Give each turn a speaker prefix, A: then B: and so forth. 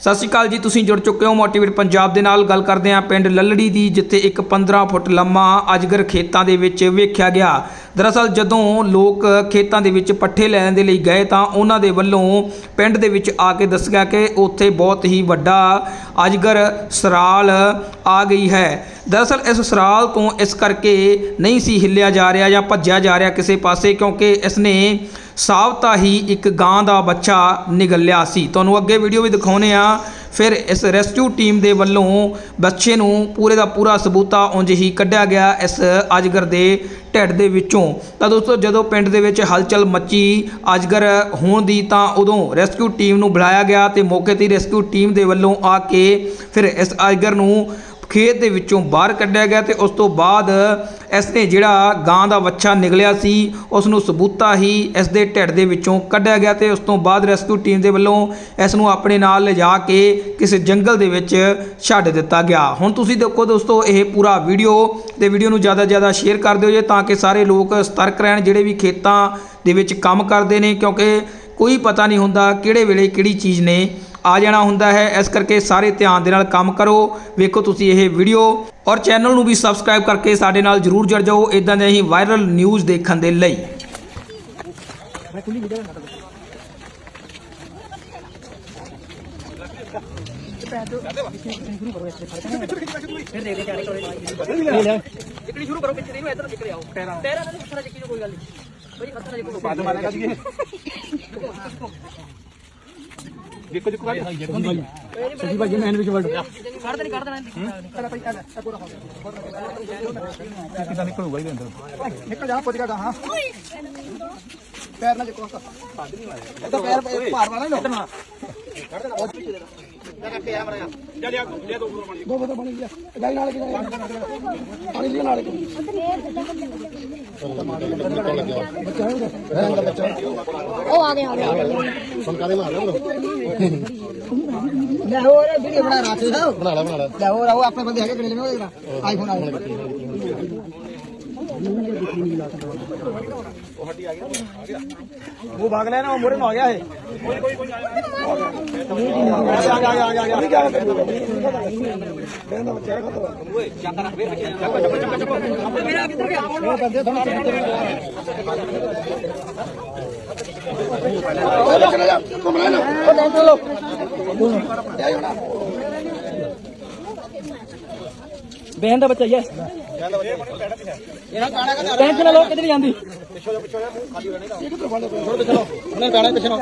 A: ਸਤਿ ਸ਼੍ਰੀ ਅਕਾਲ ਜੀ, ਤੁਸੀਂ ਜੁੜ ਚੁੱਕੇ ਹੋ ਮੋਟੀਵੇਟ ਪੰਜਾਬ ਦੇ ਨਾਲ। ਗੱਲ ਕਰਦੇ ਹਾਂ ਪਿੰਡ ਲੱਲੜੀ ਦੀ, ਜਿੱਥੇ ਇੱਕ 15 ਫੁੱਟ ਲੰਮਾ ਅਜਗਰ ਖੇਤਾਂ ਦੇ ਵਿੱਚ ਵੇਖਿਆ ਗਿਆ। ਦਰਅਸਲ ਜਦੋਂ ਲੋਕ ਖੇਤਾਂ ਦੇ ਵਿੱਚ ਪੱਠੇ ਲੈਣ ਦੇ ਲਈ ਗਏ ਤਾਂ ਉਹਨਾਂ ਦੇ ਵੱਲੋਂ ਪਿੰਡ ਦੇ ਵਿੱਚ ਆ ਕੇ ਦੱਸਿਆ ਕਿ ਉੱਥੇ ਬਹੁਤ ਹੀ ਵੱਡਾ ਅਜਗਰ, ਸਰਾਲ ਆ ਗਈ ਹੈ। ਦਰਅਸਲ ਇਸ ਸਰਾਲ ਤੋਂ ਇਸ ਕਰਕੇ ਨਹੀਂ ਸੀ ਹਿੱਲਿਆ ਜਾ ਰਿਹਾ ਜਾਂ ਭੱਜਿਆ ਜਾ ਰਿਹਾ ਕਿਸੇ ਪਾਸੇ, ਕਿਉਂਕਿ ਇਸ ਨੇ ਸਾਵਤਾ ਹੀ ਇੱਕ ਗਾਂ ਦਾ ਬੱਚਾ ਨਿਗਲਿਆ ਸੀ। ਤੁਹਾਨੂੰ ਅੱਗੇ ਵੀਡੀਓ ਵੀ ਦਿਖਾਉਨੇ ਆ ਫਿਰ ਇਸ ਰੈਸਕਿਊ ਟੀਮ ਦੇ ਵੱਲੋਂ ਬੱਚੇ ਨੂੰ ਪੂਰੇ ਦਾ ਪੂਰਾ ਸਬੂਤਾ ਉਂਝ ਹੀ ਕੱਢਿਆ ਗਿਆ ਇਸ ਅਜਗਰ ਦੇ ਢਿੱਡ ਦੇ ਵਿੱਚੋਂ। ਤਾਂ ਦੋਸਤੋ, ਜਦੋਂ ਪਿੰਡ ਦੇ ਵਿੱਚ ਹਲਚਲ ਮੱਚੀ ਅਜਗਰ ਹੋਣ ਦੀ, ਤਾਂ ਉਦੋਂ ਰੈਸਕਿਊ ਟੀਮ ਨੂੰ ਬੁਲਾਇਆ ਗਿਆ ਤੇ ਮੌਕੇ ਤੇ ਰੈਸਕਿਊ ਟੀਮ ਦੇ ਵੱਲੋਂ ਆ ਕੇ ਫਿਰ ਇਸ ਅਜਗਰ ਨੂੰ ਖੇਤ ਦੇ ਵਿੱਚੋਂ ਬਾਹਰ ਕੱਢਿਆ ਗਿਆ ਤੇ ਉਸ ਤੋਂ ਬਾਅਦ ਇਸ ਨੇ ਜਿਹੜਾ ਗਾਂ ਦਾ ਵੱਛਾ ਨਿਕਲਿਆ ਸੀ ਉਸ ਨੂੰ ਸਬੂਤਾ ਹੀ ਇਸ ਦੇ ਢਿੱਡ ਦੇ ਵਿੱਚੋਂ ਕੱਢਿਆ ਗਿਆ ਤੇ ਉਸ ਤੋਂ ਬਾਅਦ ਰੈਸਕਿਊ ਟੀਮ ਦੇ ਵੱਲੋਂ ਇਸ ਨੂੰ ਆਪਣੇ ਨਾਲ ਲਿਜਾ ਕੇ ਕਿਸੇ ਜੰਗਲ ਦੇ ਵਿੱਚ ਛੱਡ ਦਿੱਤਾ ਗਿਆ। ਹੁਣ ਤੁਸੀਂ ਦੇਖੋ ਦੋਸਤੋ, ਇਹ ਪੂਰਾ ਵੀਡੀਓ ਤੇ ਵੀਡੀਓ ਨੂੰ ਜ਼ਿਆਦਾ ਜ਼ਿਆਦਾ ਸ਼ੇਅਰ ਕਰ ਦਿਓ ਜੇ ਤਾਂ ਕਿ ਸਾਰੇ ਲੋਕ ਸਤਰਕ ਰਹਿਣ ਜਿਹੜੇ ਵੀ ਖੇਤਾਂ ਦੇ ਵਿੱਚ ਕੰਮ ਕਰਦੇ ਨੇ ਕਿਉਂਕਿ ਕੋਈ ਪਤਾ ਨਹੀਂ ਹੁੰਦਾ ਕਿਹੜੇ ਵੇਲੇ ਕਿਹੜੀ ਚੀਜ਼ ਨੇ ਆ ਜਾਣਾ ਹੁੰਦਾ ਹੈ। ਇਸ ਕਰਕੇ ਸਾਰੇ ਧਿਆਨ ਦੇ ਨਾਲ ਕੰਮ ਕਰੋ। ਵੇਖੋ ਤੁਸੀਂ ਇਹ ਵੀਡੀਓ ਔਰ ਚੈਨਲ ਨੂੰ ਵੀ ਸਬਸਕ੍ਰਾਈਬ ਕਰਕੇ ਸਾਡੇ ਨਾਲ ਜਰੂਰ ਜੁੜ ਜਾਓ। ਇਦਾਂ ਦੇ ਹੀ ਵਾਇਰਲ ਨਿਊਜ਼ ਦੇਖਣ ਦੇ ਲਈ।
B: ਜਿਕੜੀ ਸ਼ੁਰੂ ਕਰੋ ਪਿੱਛੇ ਨੂੰ ਇੱਧਰ ਜਿਕੜੇ ਆਓ ਪੈਰਾਂ ਪੈਰਾਂ ਨਾਲ ਖਤਰਾ ਚੱਕੀ ਜੋ ਕੋਈ ਗੱਲ ਨਹੀਂ ਬਈ ਖਤਰਾ ਚੱਕੋ ਬਾਦ ਮਾਰੇਗਾ ਜੀ।
C: ਦੇਖੋ ਦੇਖੋ ਭਾਈ
B: ਸਹੀ ਭਾਈ ਮੈਂ ਵਿੱਚ ਵੜ ਕੱਢ ਦੇਣੀ ਕੱਢ ਦੇਣਾ
C: ਕਿਦਾਂ ਨਿਕਲੂਗਾ ਇਹਦੇ ਅੰਦਰ।
D: ਨਿਕਲ ਜਾ ਪੁੱਜ ਗਿਆ ਹਾਂ ਪੈਰ ਨਾਲ ਚੱਕੋ ਇਹ ਤਾਂ ਪੈਰ ਭਾਰ ਵਾਲਾ ਨਾ ਨਾ ਦੋ ਬੋਤਲ ਪਾਣੀ ਲਿਆ ਗਾਈ ਨਾਲ ਕਿ ਪਾਣੀ ਲਿਆ ਨਾਲ ਕਿ
E: ਉਹ ਆ ਗਏ ਆ ਗਏ
D: ਲੈ ਹੋਰ ਵੀਡੀਓ ਬਣਾ ਰਾਤ ਦਾ ਬਣਾ ਲੈ ਬਣਾ ਲੈ ਲੈ ਹੋਰ ਆਓ ਆਪਣੇ ਬੰਦੇ ਹੈਗੇ ਕਿਹੜੇ ਲੈਣੇ ਉਹਦੇ ਆਈਫੋਨ ਆਏ ਉਹ ਭਾਗ ਲੈ ਨਾ। ਉਹ ਮੋਰੇ ਨੂੰ। ਆ ਗਿਆ ਇਹ ਆ ਗਿਆ ਆ ਗਿਆ ਆ ਗਿਆ ਆ ਗਿਆ
B: ਬਹਿਨ ਦਾ ਬੱਚਾ ਯੈਸ ਟੈਨਸ਼ਨ ਨਾ ਲਓ ਕਿੱਧਰ ਜਾਂਦੀ?
D: ਉਹਨੇ ਪੈਣਾ ਪਿੱਛੇ ਨੂੰ